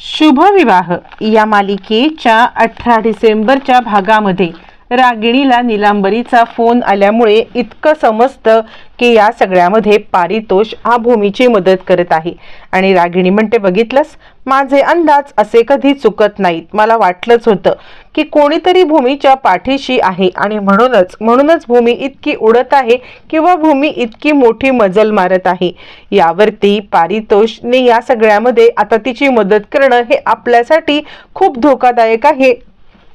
शुभविवाह. या मालिकेच्या अठरा डिसेंबरच्या भागामध्ये रागिणीला निलांबरीचा फोन आल्यामुळे इतकं समजतं की या सगळ्यामध्ये पारितोष हा भूमीची मदत करत आहे. आणि रागिणी म्हणते बघितलंस? माझे अंदाज असे कधी चुकत नाहीत. मला वाटलंच होतं की कोणीतरी भूमीच्या पाठीशी आहे आणि म्हणूनच म्हणूनच भूमी इतकी उडत आहे किंवा भूमी इतकी मोठी मजल मारत आहे. यावरती पारितोषने या सगळ्यामध्ये आता तिची मदत करणं हे आपल्यासाठी खूप धोकादायक आहे.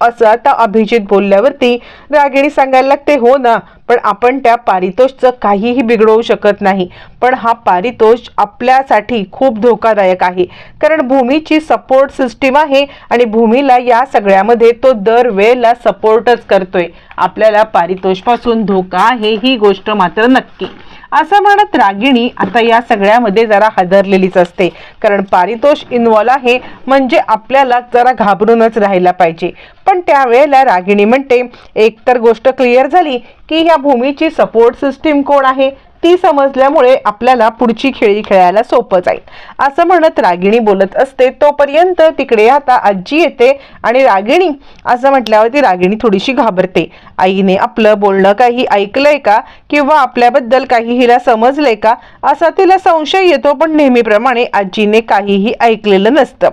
असं आता अभिजित बोलल्यावरती रागिणी सांगायला लागते हो ना पण आपण त्या पारितोषचं काहीही बिघडवू शकत नाही. पण हा पारितोष आपल्यासाठी खूप धोकादायक आहे. कारण भूमीची सपोर्ट सिस्टीम आहे आणि भूमीला या सगळ्यामध्ये तो दरवेळेला सपोर्टच करतोय. आपल्याला पारितोषपासून धोका आहे ही गोष्ट मात्र नक्की. असं म्हणत रागिणी आता या सगळ्यामध्ये जरा हादरलेलीच असते. कारण पारितोष इन्वॉल्व आहे म्हणजे आपल्याला जरा घाबरूनच राहायला पाहिजे. पण त्यावेळेला रागिणी म्हणते एक तर गोष्ट क्लिअर झाली की ह्या भूमीची सपोर्ट सिस्टीम कोण आहे? ती समजल्यामुळे आपल्याला पुढची खेळी खेळायला सोपं जाईल. असं म्हणत रागिणी बोलत असते तोपर्यंत तिकडे आता आजी येते आणि रागिणी असं म्हटल्यावर ती रागिणी थोडीशी घाबरते. आईने आपलं बोलणं काही ऐकलंय का? किंवा आपल्याबद्दल काही हिला समजलंय का? असा तिला संशय येतो पण नेहमीप्रमाणे आजीने काहीही ऐकलेलं नसतं.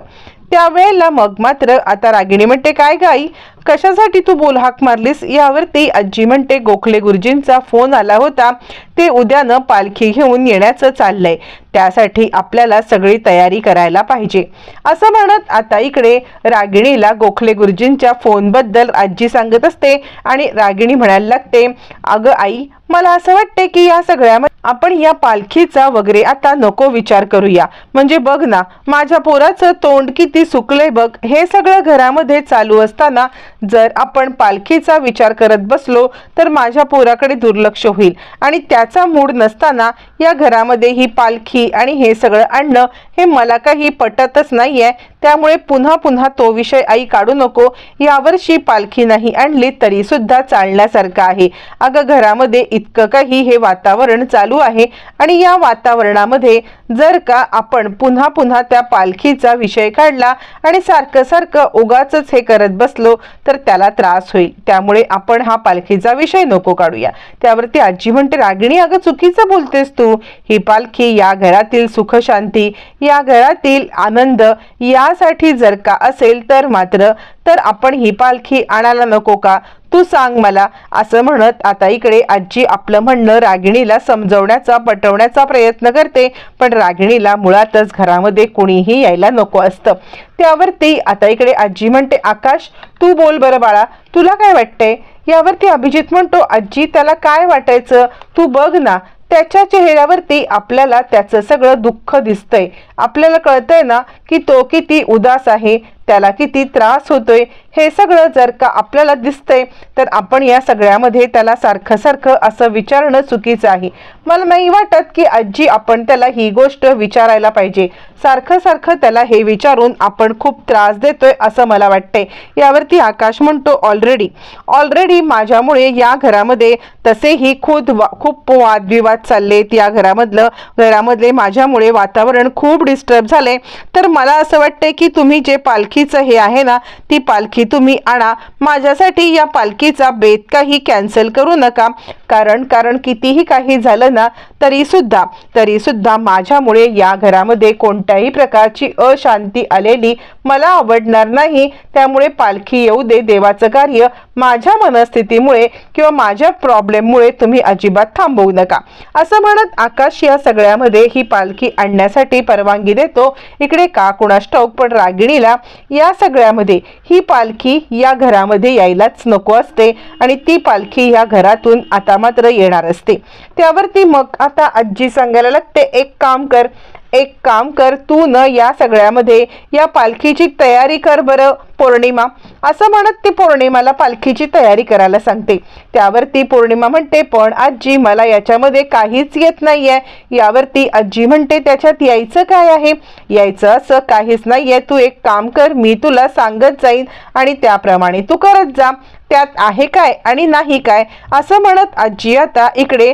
त्यावेळेला मग मात्र आता रागिणी म्हणते काय गाई कशासाठी तू बोल हाक मारलीस? यावरती आजी म्हणते गोखले गुरुजींचा फोन आला होता. ते उद्यानं पालखी घेऊन येण्याचं चाललंय. त्यासाठी आपल्याला सगळी तयारी करायला पाहिजे. असं म्हणत आता इकडे रागिणीला गोखले गुरुजींच्या फोनबद्दल आजी सांगत असते आणि रागिणी म्हणायला लागते अगं आई मला असं वाटते की या सगळ्यामध्ये आपण या पालखीचा वगैरे आता नको विचार करूया. म्हणजे बघ ना माझ्या पोराचं तोंड किती सुकलंय बघ. हे सगळं घरामध्ये चालू असताना जर आपण पालखीचा विचार करत बसलो तर माझ्या पोराकडे दुर्लक्ष होईल. आणि त्याचा मूड नसताना या घरामध्ये ही पालखी आणि हे सगळं आणणं हे मला काही पटतच नाही आहे त्यामुळे पुन्हा पुन्हा तो विषय आई काढू नको. यावर्षी पालखी नाही आणली तरी सुद्धा चालण्यासारखं आहे. अगं घरामध्ये इतकं काही हे वातावरण चालू आहे. आणि या वातावरणामध्ये जर का आपण पुन्हा पुन्हा त्या पालखीचा विषय काढला आणि सारखं सारखं उगाच हे करत बसलो तर तर त्याला त्रास होईल. त्यामुळे आपण हा पालखीचा विषय नको काढूया. त्यावरती आजी म्हणते रागिणी अगं चुकीचं बोलतेस तू. ही पालखी या घरातील सुख शांती या घरातील आनंद यासाठी जर का असेल तर मात्र तर आपण ही पालखी आणायला नको का? तू सांग मला. असं म्हणत आता इकडे आजी आपलं म्हणणं रागिणीला समजवण्याचा पटवण्याचा प्रयत्न करते. पण रागिणीला मुळातच घरामध्ये कुणीही यायला नको असतं. त्यावरती आता इकडे आजी म्हणते आकाश तू बोल बरं बाळा. तुला काय वाटतंय? यावरती अभिजित म्हणतो आजी त्याला काय वाटायचं? तू बघ ना. त्याच्या चेहऱ्यावरती आपल्याला त्याचं सगळं दुःख दिसतंय. आपल्याला कळतंय ना की तो किती उदास आहे. त्याला किती त्रास होतोय हे सगळं जर का आपल्याला दिसतंय तर आपण या सगळ्यामध्ये त्याला सारखं सारखं असं विचारणं चुकीचं आहे. मला नाही वाटत की आजी आपण त्याला ही गोष्ट विचारायला पाहिजे. सारखं सारखं त्याला हे विचारून आपण खूप त्रास देतोय असं मला वाटतंय. यावरती आकाश म्हणतो ऑलरेडी ऑलरेडी माझ्यामुळे या घरामध्ये तसेही खुद वा खूप वादविवाद चाललेत या घरामधलं घरामधले माझ्यामुळे वातावरण खूप डिस्टर्ब झाले तर मला असं वाटतंय की तुम्ही जे पालखी पालखीचं हे आहे ना ती पालखी तुम्ही आणा. माझ्यासाठी या पालखीचा बेत काही कॅन्सल करू नका. कारण कारण कितीही काही झालं ना तरीसुद्धा तरीसुद्धा माझ्यामुळे या घरामध्ये कोणत्याही प्रकारची अशांती आलेली मला आवडणार नाही. त्यामुळे पालखी येऊ दे देवाचं कार्य माझ्या मनस्थितीमुळे किंवा माझ्या प्रॉब्लेममुळे तुम्ही अजिबात थांबवू नका. असं म्हणत आकाश या सगळ्यामध्ये ही पालखी आणण्यासाठी परवानगी देतो. इकडे का कुणास ठाऊक पण रागिणीला या सगळ्यामध्ये ही पालखी या घरामध्ये यायलाच नको असते आणि ती पालखी या घरातून आता मात्र येणार असते. त्यावरती मग आता आजी सांगायला लागते एक काम कर एक काम कर तू न या सगळ्यामध्ये. या पालखीची तयारी कर बरं पौर्णिमा. असं म्हणत ती पौर्णिमाला पालखीची तयारी करायला सांगते. त्यावरती पौर्णिमा म्हणते पण आजी मला याच्यामध्ये काहीच येत नाही आहे यावरती आजी म्हणते त्याच्यात यायचं काय आहे? यायचं असं काहीच नाही आहे तू एक काम कर मी तुला सांगत जाईन आणि त्याप्रमाणे तू करत जा. त्यात आहे काय आणि नाही काय असं म्हणत आजी आता इकडे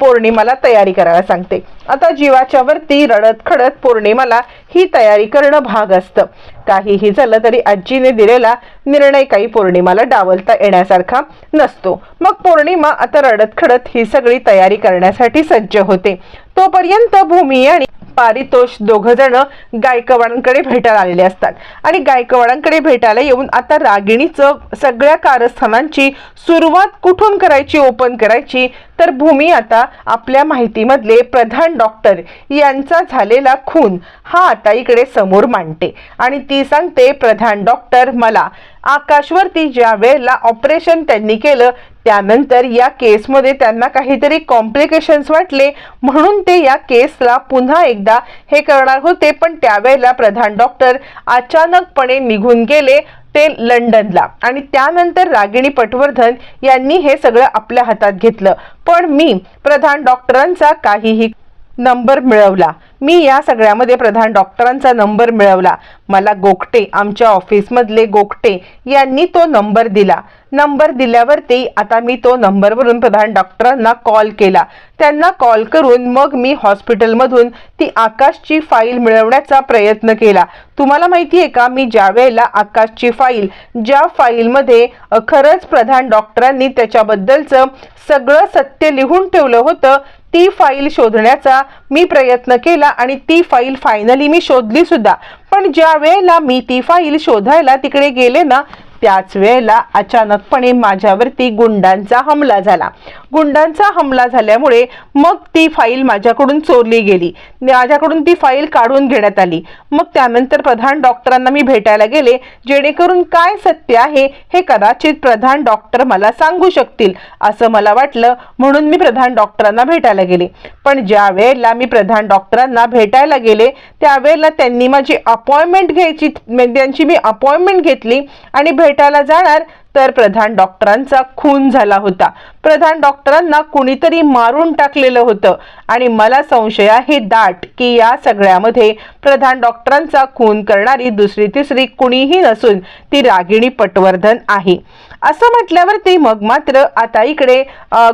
पौर्णिमाला तयारी करायला सांगते. आता जीवाच्या वरती रडत खडत पौर्णिमाला ही तयारी करणं भाग असतं. काहीही झालं तरी आजीने दिलेला निर्णय काही पौर्णिमाला डावलता येण्यासारखा नसतो. मग पौर्णिमा आता रडत खडत ही सगळी तयारी करण्यासाठी सज्ज होते. तोपर्यंत भूमी आणि पारितोष दोघ जण गायकवाडांकडे भेटायला आलेले असतात. आणि गायकवाडांकडे भेटायला येऊन आता रागिणीचं सगळ्या कारस्थानांची सुरुवात कुठून करायची ओपन करायची तर भूमी आता आपल्या माहितीमधले प्रधान डॉक्टर यांचा झालेला खून हा आता इकडे समोर मांडते. आणि ती सांगते प्रधान डॉक्टर मला आकाशवरती ज्या वेळेला ऑपरेशन त्यांनी केलं त्यानंतर या केसमध्ये त्यांना काहीतरी कॉम्प्लिकेशन्स वाटले. म्हणून ते या केसला पुन्हा एकदा हे करणार होते. पण त्यावेळेला प्रधान डॉक्टर अचानकपणे निघून गेले ते लंडनला. आणि त्यानंतर रागिणी पटवर्धन यांनी हे सगळं आपल्या हातात घेतलं. पण मी प्रधान डॉक्टरांचा काहीही नंबर मिळवला. मी या सगळ्यामध्ये प्रधान डॉक्टरांचा नंबर मिळवला. मला गोखटे आमच्या ऑफिसमधले गोखटे यांनी तो नंबर दिला. नंबर दिल्यावरती आता मी तो नंबरवरून प्रधान डॉक्टरांना कॉल केला. त्यांना कॉल करून मग मी हॉस्पिटलमधून ती आकाशची फाईल मिळवण्याचा प्रयत्न केला. तुम्हाला माहिती आहे का मी ज्या वेळेला आकाशची फाईल ज्या फाईलमध्ये खरंच प्रधान डॉक्टरांनी त्याच्याबद्दलचं सगळं सत्य लिहून ठेवलं होतं ती फाईल शोधण्याचा मी प्रयत्न केला आणि ती फाईल फायनली मी शोधली सुद्धा. पण ज्या वेळेला मी ती फाईल शोधायला तिकडे गेले ना त्याच वेळेला अचानकपणे माझ्यावरती गुंडांचा हमला झाला. गुंडांचा हमला झाल्यामुळे मग ती फाईल माझ्याकडून चोरली गेली. माझ्याकडून ती फाईल काढून घेण्यात आली. मग त्यानंतर प्रधान डॉक्टरांना मी भेटायला गेले जेणेकरून काय सत्य आहे हे कदाचित प्रधान डॉक्टर मला सांगू शकतील असं मला वाटलं म्हणून मी प्रधान डॉक्टरांना भेटायला गेले. पण ज्या वेळेला मी प्रधान डॉक्टरांना भेटायला गेले त्यावेळेला त्यांनी माझी अपॉइंटमेंट घ्यायची म्हणजे त्यांची मी अपॉइंटमेंट घेतली आणि भेटायला जाणार तर प्रधान डॉक्टरांचा खून झाला होता. प्रधान डॉक्टरांना कुणीतरी मारून टाकलेलं होतं. आणि मला संशय आहे दाट की या सगळ्यामध्ये प्रधान डॉक्टरांचा खून करणारी दुसरी तिसरी कुणीही नसून ती रागिणी पटवर्धन आहे. असं म्हटल्यावरती मग मात्र आता इकडे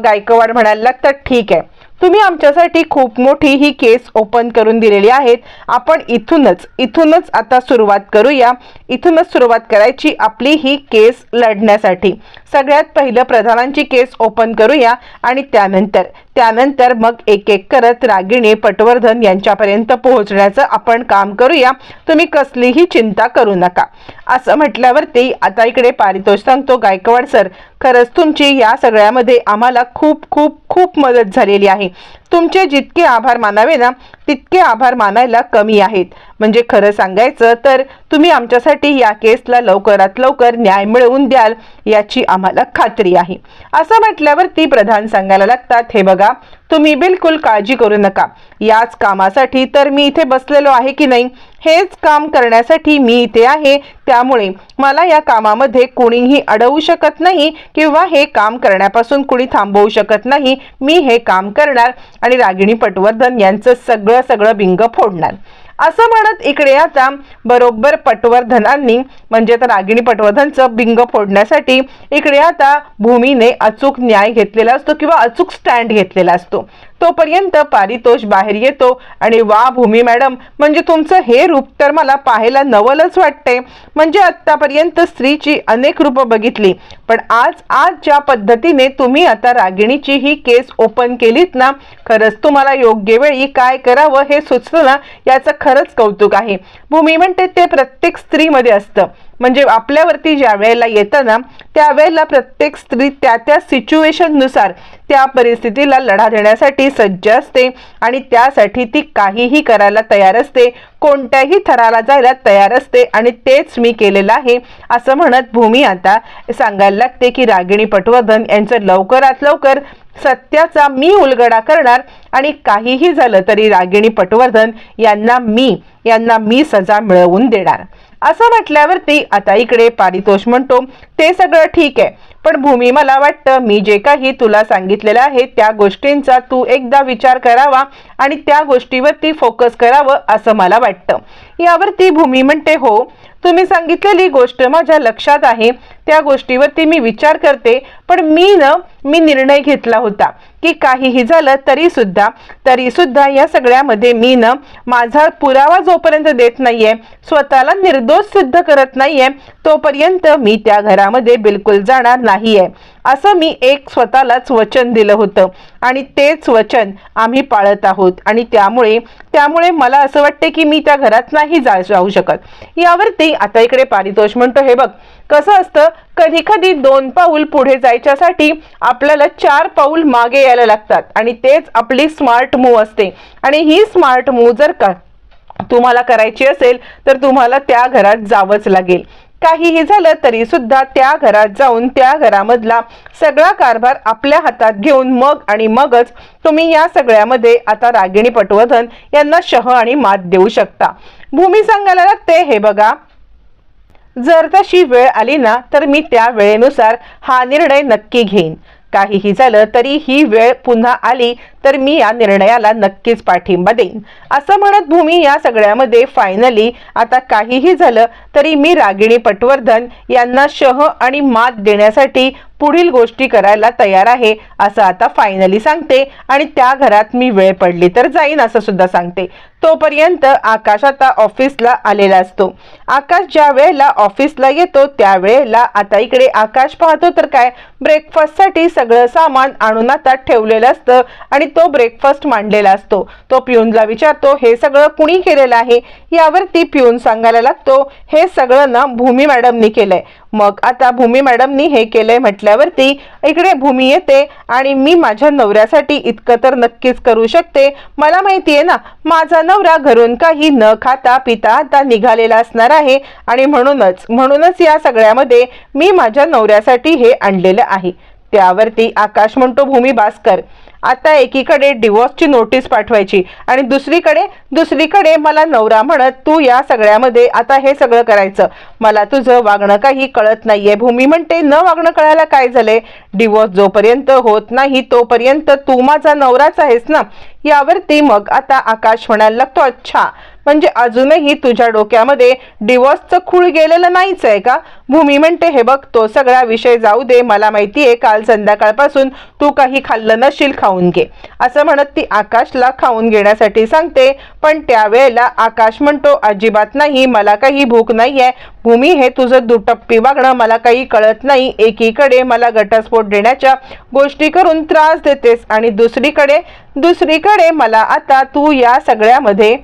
गायकवाड म्हणायला लागतात ठीक आहे. तुम्ही आमच्यासाठी खूप मोठी ही केस ओपन करून दिलेली आहेत. आपण इथूनच इथूनच आता सुरुवात करूया. इथूनच सुरुवात करायची आपली ही केस लढण्यासाठी. सगळ्यात पहिलं प्रधानांची केस ओपन करूया आणि त्यानंतर त्यानंतर मग एक एक करत रागिणी पटवर्धन यांच्यापर्यंत पोहोचण्याचं आपण काम करूया. तुम्ही कसलीही चिंता करू नका. असं म्हटल्यावरती आता इकडे पारितोष सांगतो गायकवाड सर खरंच तुमची या सगळ्यामध्ये आम्हाला खूप खूप खूप मदत झालेली आहे. तुमचे जितके आभार मानावे ना तितके आभार मानायला कमी आहेत. म्हणजे खरं सांगायचं तर तुम्ही आमच्यासाठी या केसला लवकरात लवकर न्याय मिळवून द्याल याची आम्हाला खात्री आहे. असं म्हटल्यावरती प्रधान सांगायला लागतात हे बघा तुम्ही बिलकुल काळजी करू नका. याच कामासाठी तर मी इथे बसलेलो आहे की नाही? हेच काम करण्यासाठी मी इथे आहे. त्यामुळे मला या कामामध्ये कोणीही अडवू शकत नाही किंवा हे काम करण्यापासून कुणी थांबवू शकत नाही. मी हे काम करणार आणि रागिणी पटवर्धन यांचं सगळं सगळं बिंग फोडणार. असं म्हणत इकडे आता बरोबर पटवर्धनांनी म्हणजे आता रागिणी पटवर्धनचं बिंग फोडण्यासाठी इकडे आता भूमीने अचूक न्याय घेतलेला असतो किंवा अचूक स्टँड घेतलेला असतो. तोपर्यंत पारितोष बाहेर येतो. आणि वा भूमी मॅडम म्हणजे तुमचं हे रूप तर मला पाहायला नवलच वाटते. म्हणजे आत्तापर्यंत स्त्रीची अनेक रूपं बघितली. पण आज आज ज्या पद्धतीने तुम्ही आता रागिणीची ही केस ओपन केलीत ना खरंच तुम्हाला योग्य वेळी काय करावं हे सुचलं ना याचं खरंच कौतुक आहे. भूमी म्हणते ते प्रत्येक स्त्रीमध्ये असतं. म्हणजे आपल्यावरती ज्या वेळेला येतं ना त्यावेळेला प्रत्येक स्त्री त्या त्या सिच्युएशननुसार त्या परिस्थितीला लढा देण्यासाठी सज्ज असते आणि त्यासाठी ती काहीही करायला तयार असते कोणत्याही थराला जायला तयार असते आणि तेच मी केलेलं आहे असं म्हणत भूमी आता सांगायला लागते की रागिणी पटवर्धन यांचं लवकरात लवकर सत्याचा मी उलगडा करणार आणि काहीही झालं तरी रागिणी पटवर्धन यांना मी यांना मी सजा मिळवून देणार. असं म्हटल्यावरती आता इकडे पारितोष म्हणतो ते सगळं ठीक आहे पण भूमी मला वाटतं मी जे काही तुला सांगितलेलं आहे त्या गोष्टींचा तू एकदा विचार करावा आणि त्या गोष्टीवरती फोकस करावं असं मला वाटतं. यावरती भूमी म्हणते हो तुम्ही सांगितलेली गोष्ट माझ्या लक्षात आहे त्या गोष्टीवरती मी विचार करते पण मी न मी निर्णय घेतला होता की काहीही झालं तरी सुद्धा तरी सुद्धा या सगळ्यामध्ये मी न माझा पुरावा जोपर्यंत देत नाहीये स्वतःला निर्दोष सिद्ध करत नाहीये तोपर्यंत मी त्या घरामध्ये बिलकुल जाणार नाहीये. असं मी एक स्वतःलाच वचन दिलं होतं आणि तेच वचन आम्ही पाळत आहोत आणि त्यामुळे त्यामुळे मला असं वाटते की मी त्या घरात नाही जा जाऊ शकत. यावरती आता इकडे पारितोष म्हणतो हे बघ कसं असतं? कधी कधी दोन पाऊल पुढे जायच्यासाठी आपल्याला चार पाऊल मागे यायला लागतात. आणि तेच आपली स्मार्ट मूव असते. आणि ही स्मार्ट मूव जर का तुम्हाला करायची असेल तर तुम्हाला त्या घरात जावंच लागेल. काहीही झालं तरी सुद्धा त्या घरात जाऊन त्या घरामधला सगळा कारभार आपल्या हातात घेऊन मग आणि मगच तुम्ही या सगळ्यामध्ये आता रागिणी पटवर्धन यांना शह आणि मात देऊ शकता. भूमी सांगायला लागते हे बघा जर तशी वेळ आली ना तर मी त्या वेळेनुसार हा निर्णय नक्की घेईन. काहीही झालं तरी ही वेळ पुन्हा आली तर मी या निर्णयाला नक्कीच पाठिंबा देईन. असं म्हणत भूमी या सगळ्यामध्ये फायनली आता काहीही झालं तरी मी रागिणी पटवर्धन यांना शह आणि मात देण्यासाठी पुढील गोष्टी करायला तयार आहे असं आता फायनली सांगते. आणि त्या घरात मी वेळ पडली तर जाईन असं सुद्धा सांगते. तोपर्यंत आकाश आता ऑफिसला आलेला असतो. आकाश ज्या वेळेला ऑफिसला येतो त्यावेळेला आता इकडे आकाश पाहतो तर काय? ब्रेकफास्टसाठी सगळं सामान आणून आता ठेवलेलं असतं आणि तो ब्रेकफास्ट मांडलेला असतो. तो पिऊनला विचारतो हे सगळं कुणी केलेलं आहे? यावरती पिऊन सांगायला लागतो हे सगळं ना भूमी मॅडमनी केलंय. मग आता भूमी मॅडमनी हे केलंय म्हटलं म्हटल्यावरती इकडे भूमी येते आणि मी माझ्या नवऱ्यासाठी इतकं तर नक्कीच करू शकते. मला माहिती आहे ना माझा नवरा घरून काही न खाता पिता आता निघालेला असणार आहे आणि म्हणूनच म्हणूनच या सगळ्यामध्ये मी माझ्या नवऱ्यासाठी हे आणलेलं आहे. त्यावरती आकाश म्हणतो भूमी भास्कर आता एकीकडे डिवोर्सची नोटीस पाठवायची आणि दुसरीकडे दुसरीकडे मला नवरा म्हणत तू या सगळ्यामध्ये आता हे सगळं करायचं. मला तुझं वागणं काही कळत नाहीये. भूमी म्हणते न वागणं कळायला काय झालंय? डिवोर्स जोपर्यंत होत नाही तोपर्यंत तू माझा नवराच आहेस ना? यावरती मग आता आकाश म्हणायला लागतो अच्छा. म्हणजे अजूनही तुझ्या डोक्यामध्ये डिवोर्सचं खूळ गेलेलं नाहीच आहे का? भूमी म्हणते हे बघ तो सगळा विषय जाऊ दे. मला माहिती आहे काल संध्याकाळपासून तू काही खाल्लं नशील खाऊन घे. असं म्हणत ती आकाशला खाऊन घेण्यासाठी सांगते. पण त्यावेळेला आकाश म्हणतो अजिबात नाही. मला काही भूक नाही आहे भूमी हे तुझं दुटप्पी वागणं मला काही कळत नाही. एकीकडे मला घटस्फोट देण्याच्या गोष्टी करून त्रास देतेस आणि दुसरीकडे दुसरीकडे मला आता तू या सगळ्यामध्ये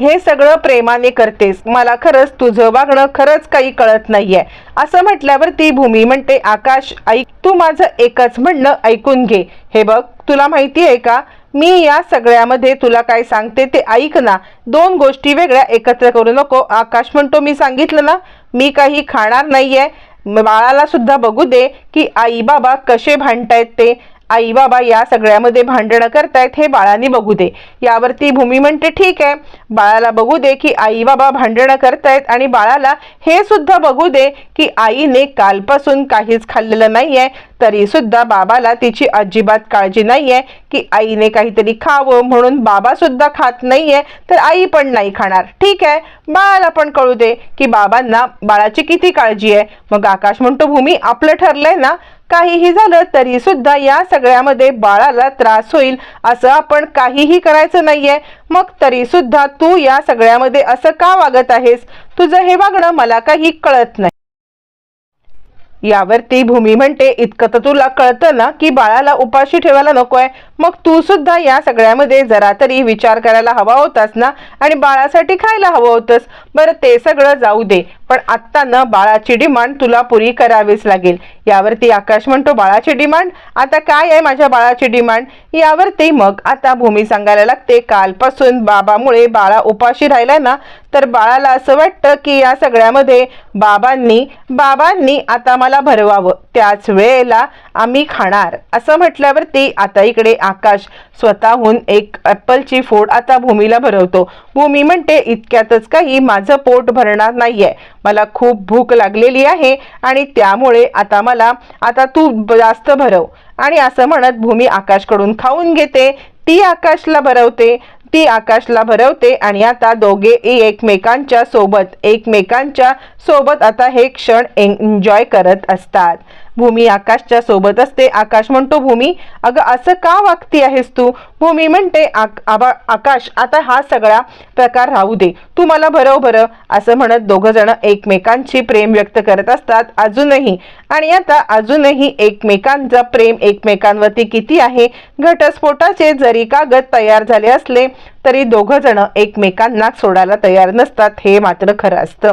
हे सगळं प्रेमाने करतेस. मला खरंच तुझं वागणं खरंच काही कळत नाहीये. असं म्हटल्यावर ती भूमी म्हणते आकाश ऐक तू माझं एकच म्हणणं ऐकून घे. हे बघ तुला माहिती आहे का? मी या सगळ्यामध्ये तुला काय सांगते ते ऐक ना. दोन गोष्टी वेगळ्या एकत्र करू नको. आकाश म्हणतो मी सांगितलं ना मी काही खाणार नाहीये. बाळाला सुद्धा बघू दे की आई बाबा कसे भांडतायत ते. आई बाबा या सगळ्यामध्ये भांडणं करतायत हे बाळाने बघू दे. यावरती भूमी म्हणते ठीक आहे बाळाला बघू दे की आई बाबा भांडणं करतायत आणि बाळाला हे सुद्धा बघू दे की आईने कालपासून काहीच खाल्लेलं नाही तरी सुद्धा बाबाला तिची अजिबात काळजी नाही आहे की आईने काहीतरी खावं म्हणून बाबा सुद्धा खात नाहीये तर आई पण नाही खाणार. ठीक आहे बाळाला पण कळू दे की बाबांना बाळाची किती काळजी आहे. मग आकाश म्हणतो भूमी आपलं ठरलंय ना काहीही झालं तरी सुद्धा या सगळ्यामध्ये बाळाला त्रास होईल असं आपण काहीही करायचं नाहीये. मग तरी सुद्धा तू या सगळ्यामध्ये असं का वागत आहेस? तुझं हे वागणं मला काही कळत नाही. यावरती भूमी म्हणते इतकं तर तुला कळतं ना की बाळाला उपाशी ठेवायला नकोय. मग तू सुद्धा या सगळ्यामध्ये जरा तरी विचार करायला हवा होतास ना? आणि बाळासाठी खायला हवं होतंस. बरं ते सगळं जाऊ दे. पण आत्ता न बाळाची डिमांड तुला पुरी करावीच लागेल. यावरती आकाश म्हणतो बाळाची डिमांड? आता काय आहे माझ्या बाळाची डिमांड? यावरती मग आता भूमी सांगायला लागते कालपासून बाबामुळे बाळा उपाशी राहिलाय ना तर बाळाला असं वाटतं की या सगळ्यामध्ये बाबांनी बाबांनी आता मला भरवावं. त्याच वेळेला आम्ही खाणार. असं म्हटल्यावरती आता इकडे आकाश स्वतःहून एक ॲपलची फोड आता भूमीला भरवतो. भूमी म्हणते इतक्यातच काही माझं पोट भरणार नाहीये. मला खूप भूक लागलेली आहे आणि त्यामुळे आता मला आता तू जास्त भरव. आणि असं म्हणत भूमी आकाशकडून खाऊन घेते. ती आकाशला भरवते. ती आकाशला भरवते आणि आता दोघे एकमेकांच्या सोबत एकमेकांच्या सोबत आता हे क्षण एन्जॉय करत असतात. भूमी आकाशच्या सोबत असते. आकाश म्हणतो भूमी अगं असं का वागती आहेस तू? भूमी म्हणते आक- आबा आकाश आता हा सगळा प्रकार राहू दे. तू मला भरव बरं. असं म्हणत दोघं जण एकमेकांची प्रेम व्यक्त करत असतात अजूनही. आणि आता अजूनही एकमेकांचं प्रेम एकमेकांवरती किती आहे? घटस्फोटाचे जरी कागद तयार झाले असले तरी दोघं जण एकमेकांना सोडायला तयार नसतात हे मात्र खरं असतं.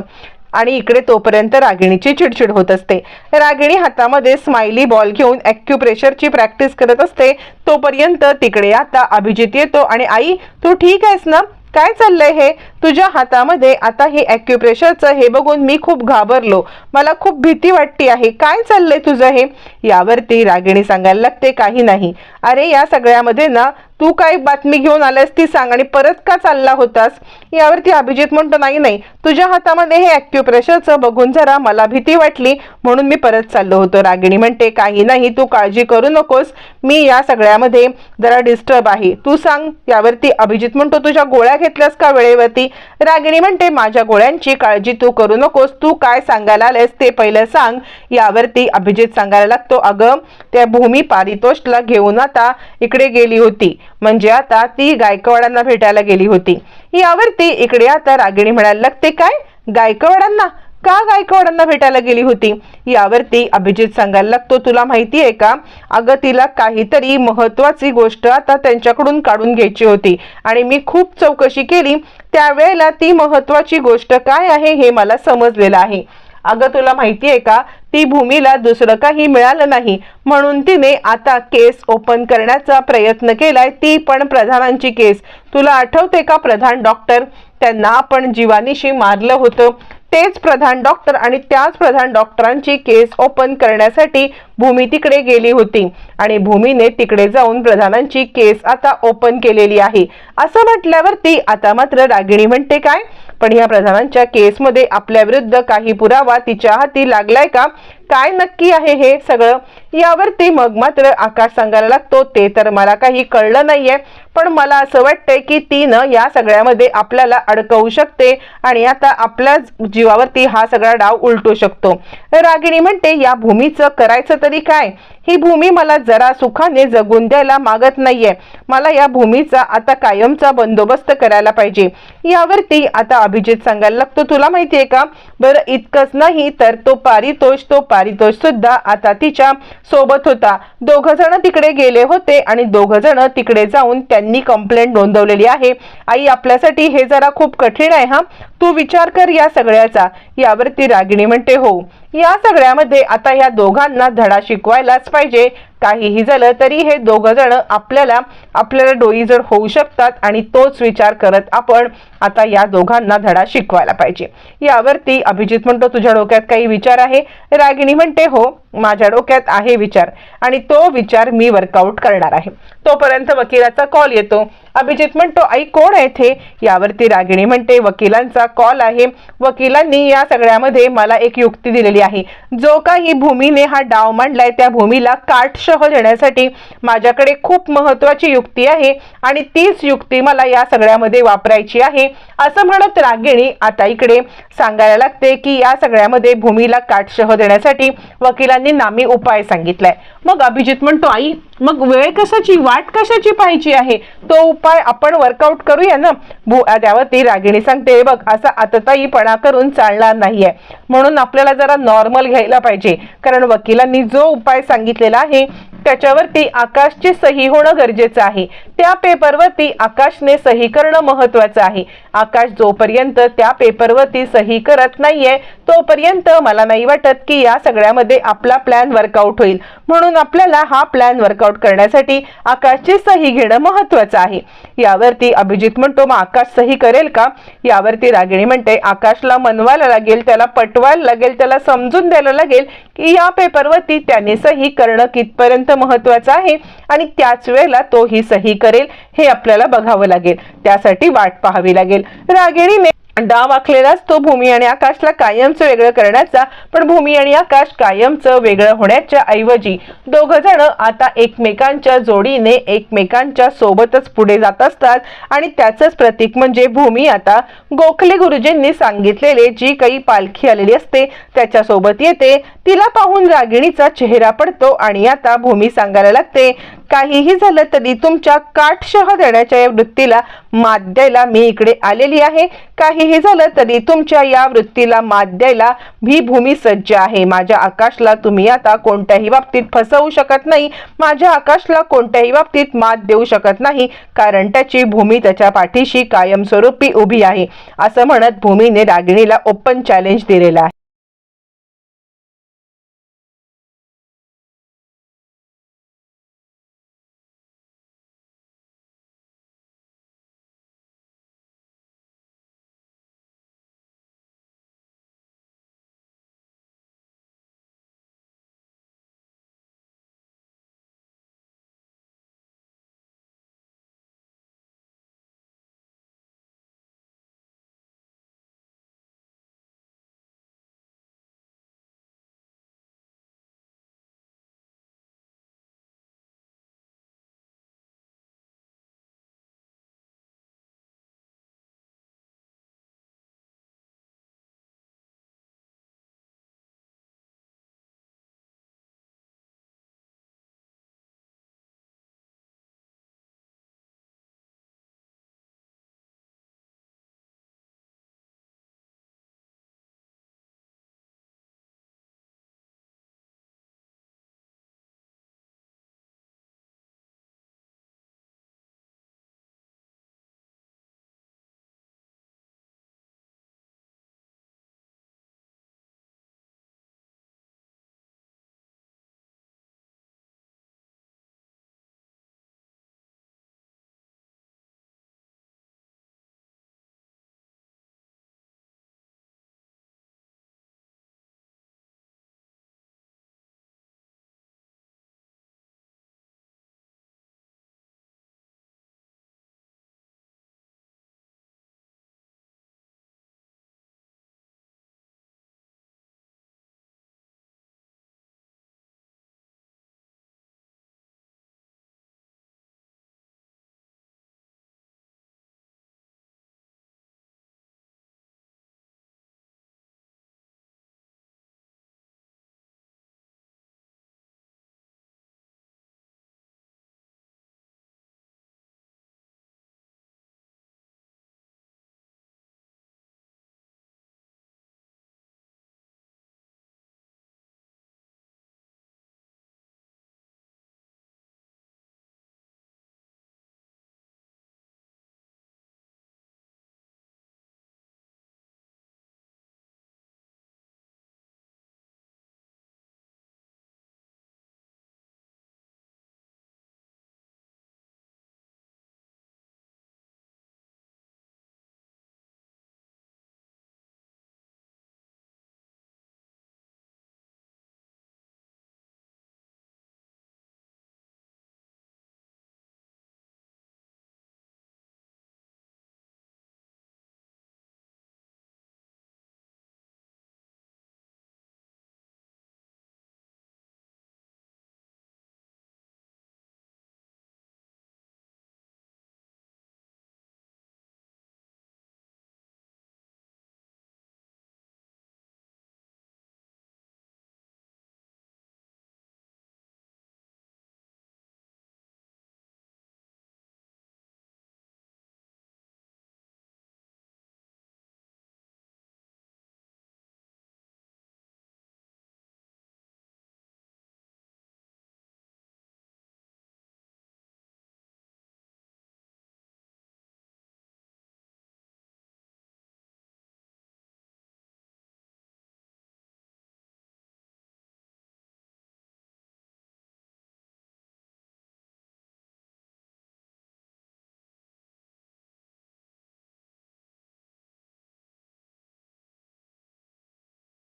आणि इकडे तोपर्यंत रागिणीची चिडचिड होत असते. रागिणी हातामध्ये स्माइली बॉल घेऊन ॲक्युप्रेशरची प्रॅक्टिस करत असते. तोपर्यंत तिकडे आता अभिजित येतो आणि आई तू ठीक आहेस ना? काय चाललंय हे? तुझ्या हातामध्ये आता हे ॲक्युप्रेशरचं हे बघून मी खूप घाबरलो. मला खूप भीती वाटते आहे. काय चाललंय तुझं हे? यावरती रागिणी सांगायला लागते काही नाही. अरे या सगळ्यामध्ये ना तू काय बातमी घेऊन आलास ती सांग आणि परत का चालला होतास? यावरती अभिजित म्हणतो नाही नाही तुझ्या हातामध्ये हे ॲक्युप्रेशरचं बघून जरा मला भीती वाटली. म्हणून मी परत चाललो होतो. रागिणी म्हणते काही नाही तू काळजी करू नकोस. मी या सगळ्यामध्ये जरा डिस्टर्ब आहे. तू सांग. यावरती अभिजित म्हणतो तुझ्या गोळ्या घेतल्यास का वेळेवरती? रागिणी म्हणते माझ्या गोळ्यांची काळजी तू करू नकोस तू काय सांगायला आलेस ते पहिलं सांग. यावरती अभिजित सांगायला लागतो अगं त्या भूमी पारितोषला घेऊन आता इकडे गेली होती. म्हणजे आता ती गायकवाडांना भेटायला गेली होती. यावरती इकडे आता रागिणी म्हणायला लागते काय? गायकवाडांना? का गायकवाडांना भेटायला गेली होती? यावरती अभिजित सांगायला लागतो. तुला माहिती आहे का? अगं तिला काहीतरी महत्वाची गोष्ट आता त्यांच्याकडून काढून घ्यायची होती आणि मी खूप चौकशी केली. त्यावेळेला ती महत्वाची गोष्ट काय आहे हे मला समजलेलं आहे. अगं तुला माहिती आहे का? ती भूमीला दुसरं काही मिळालं नाही. म्हणून तिने आता केस ओपन करण्याचा प्रयत्न केलाय. ती पण प्रधानांची केस. तुला आठवते का प्रधान डॉक्टर? त्यांना आपण जीवानीशी मारलं होतं. तेच प्रधान डॉक्टर आणि त्याच प्रधान डॉक्टरांची केस ओपन करण्यासाठी भूमी तिकडे गेली होती. आणि भूमीने तिकडे जाऊन प्रधानांची केस आता ओपन केलेली आहे. असं म्हटल्यावरती आता मात्र रागिणी म्हणते काय? पण या प्रधानांच्या केसमध्ये आपल्या विरुद्ध काही पुरावा तिच्या हाती लागलाय का? काय नक्की आहे हे सगळं? यावरती मग मात्र आकाश सांगायला लागतो ते तर मला काही कळलं नाहीये पण मला असं वाटतंय की तिनं या सगळ्यामध्ये आपल्याला अडकवू शकते आणि आता आपल्या जीवावरती हा सगळा डाव उलटू शकतो. रागिणी म्हणते या भूमीचं करायचं तरी काय? ही भूमी मला जरा सुखाने जगून द्यायला मागत नाहीये. मला या भूमीचा आता कायमचा बंदोबस्त करायला पाहिजे. यावरती आता अभिजित सांगायला लागतो तुला माहितीये का? बरं इतकंच नाही तर तो पारितोष तो पारितोष सुद्धा आता तिच्या सोबत होता. दोघ जण तिकडे गेले होते आणि दोघ जण तिकडे जाऊन त्यांनी कंप्लेंट नोंदवलेली आहे. आई आपल्यासाठी हे जरा खूप कठीण आहे हा. तू विचार कर या सगळ्याचा. यावरती रागिणी म्हणते हो. या सगळ्यामध्ये आता या दोघांना धडा शिकवायलाच पाहिजे. काहीही झालं तरी हे दोघ जण आपल्याला आपल्याला डोई जर होऊ शकतात आणि तोच विचार करत आपण आता या दोघांना धडा शिकवायला पाहिजे. यावरती अभिजित म्हणतो तुझ्या डोक्यात काही विचार आहे? रागिणी म्हणते हो. माझ्या डोक्यात आहे विचार आणि तो विचार मी वर्कआउट करणार आहे. तोपर्यंत वकिलाचा कॉल येतो. अभिजित म्हणतो आई कोण आहे ते यावरती रागिणी म्हणते वकिलांचा कॉल आहे. वकिलांनी या सगळ्यामध्ये मला एक युक्ती दिलेली आहे. जो काही भूमीने हा डाव मांडलाय त्या भूमीला काटशह देण्यासाठी माझ्याकडे खूप महत्वाची युक्ती आहे आणि तीच युक्ती मला या सगळ्यामध्ये वापरायची आहे. असं म्हणत रागिणी आता इकडे सांगायला लागते की या सगळ्यामध्ये भूमीला काटशह देण्यासाठी वकिलांनी नामी उपाय सांगितलाय. मग अभिजित म्हणतो आई मग वेळ कशाची वाट कशाची पाहिजे आहे? तो उपाय आपण वर्कआउट करूया ना? भू त्यावरती रागिणी सांगते बघ असा आतताईपणा करून चालणार नाहीये. म्हणून आपल्याला जरा नॉर्मल घ्यायला पाहिजे. कारण वकिलांनी जो उपाय सांगितलेला आहे त्याच्यावरती आकाशची सही होणं गरजेचं आहे. त्या पेपरवरती आकाशने सही करणं महत्वाचं आहे. आकाश जोपर्यंत त्या पेपरवरती सही करत नाहीये तोपर्यंत मला नाही वाटत की या सगळ्यामध्ये आपला प्लॅन वर्कआउट होईल. म्हणून आपल्याला हा प्लॅन वर्कआउट करण्यासाठी आकाशची सही घेणं महत्वाचं आहे. यावरती अभिजित म्हणतो मग आकाश सही करेल का? यावरती रागिणी म्हणते आकाशला मनवायला लागेल त्याला पटवायला लागेल त्याला समजून द्यायला लागेल की या पेपरवरती त्याने सही करणं कितपर्यंत महत्वाचं आहे आणि त्याच वेळेला तो ही सही करेल हे आपल्याला बघावं लागेल. त्यासाठी वाट पाहावी लागेल. रागिणीने डाव आखलेलाच तो भूमी आणि आकाशला कायमचं वेगळं करण्याचा पण भूमी आणि आकाश कायमचं वेगळं होण्याच्या ऐवजी दोघ जण आता एकमेकांच्या जोडीने एकमेकांच्या सोबतच पुढे जात असतात आणि त्याचंच प्रतीक म्हणजे भूमी आता गोखले गुरुजींनी सांगितलेले जी काही पालखी आलेली असते त्याच्या सोबत येते. तिला पाहून रागिणीचा चेहरा पडतो आणि आता भूमी सांगायला लागते काहीही झालं तरी तुमच्या काटशह देण्याच्या या वृत्तीला मात द्यायला मी इकडे आलेली आहे. काहीही झालं तरी तुमच्या या वृत्तीला मात द्यायला ही भूमी सज्ज आहे. माझ्या आकाशला तुम्ही आता कोणत्याही बाबतीत फसवू शकत नाही. माझ्या आकाशला कोणत्याही बाबतीत मात देऊ शकत नाही. कारण त्याची भूमी त्याच्या पाठीशी कायमस्वरूपी उभी आहे. असं म्हणत भूमीने रागिणीला ओपन चॅलेंज दिलेला आहे.